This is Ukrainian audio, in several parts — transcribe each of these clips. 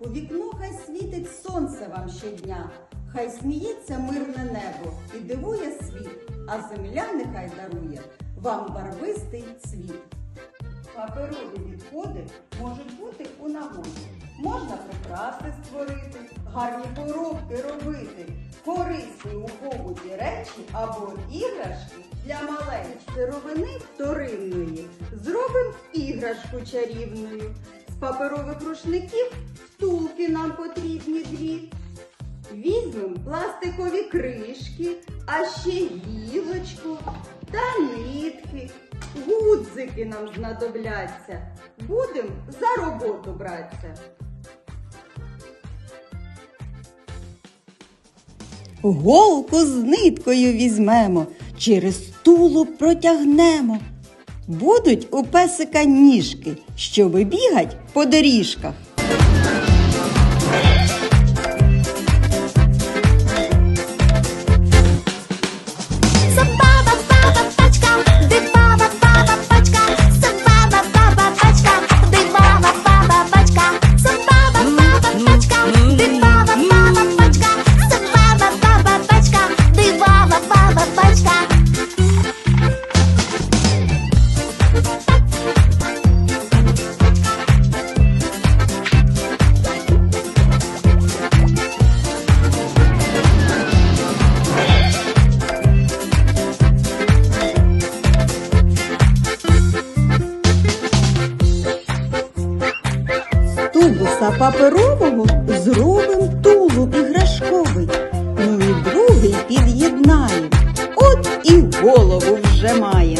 у вікно хай світить сонце вам щодня, хай сміється мирне небо і дивує світ, а земля нехай дарує вам барвистий цвіт. Паперові відходи можуть бути у нагоді. Можна прикраси створити, гарні коробки робити, корисні у побуті речі або іграшки для маленьких сировини вторинної. Зробимо іграшку чарівною. Паперових рушників втулки нам потрібні дві. Візьмемо пластикові кришки, а ще гілочку та нитки. Гудзики нам знадобляться. Будемо за роботу братися. Голку з ниткою візьмемо, через тулуб протягнемо. Будуть у песика ніжки, щоби бігать по доріжках. Тубуса паперового зробим тулуб іграшковий. Ну і другий під'єднаємо. От і голову вже маємо.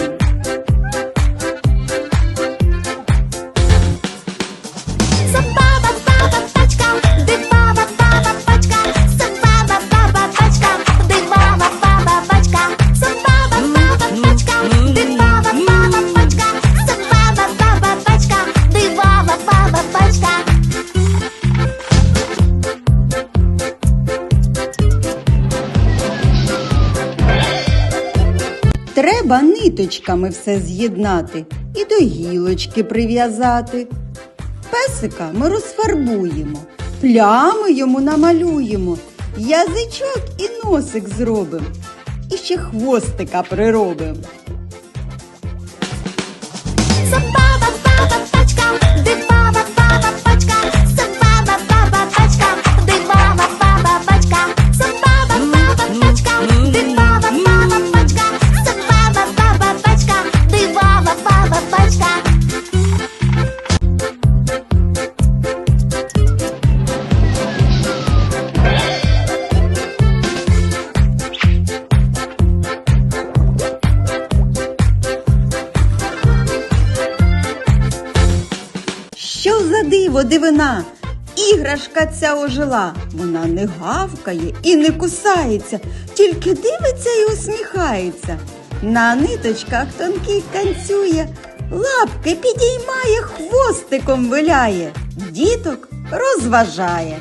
Треба ниточками все з'єднати і до гілочки прив'язати. Песика ми розфарбуємо, плями йому намалюємо, язичок і носик зробимо, і ще хвостика приробимо. Диво дивина? Іграшка ця ожила. Вона не гавкає і не кусається, тільки дивиться і усміхається. На ниточках тонких танцює, лапки підіймає, хвостиком виляє, діток розважає.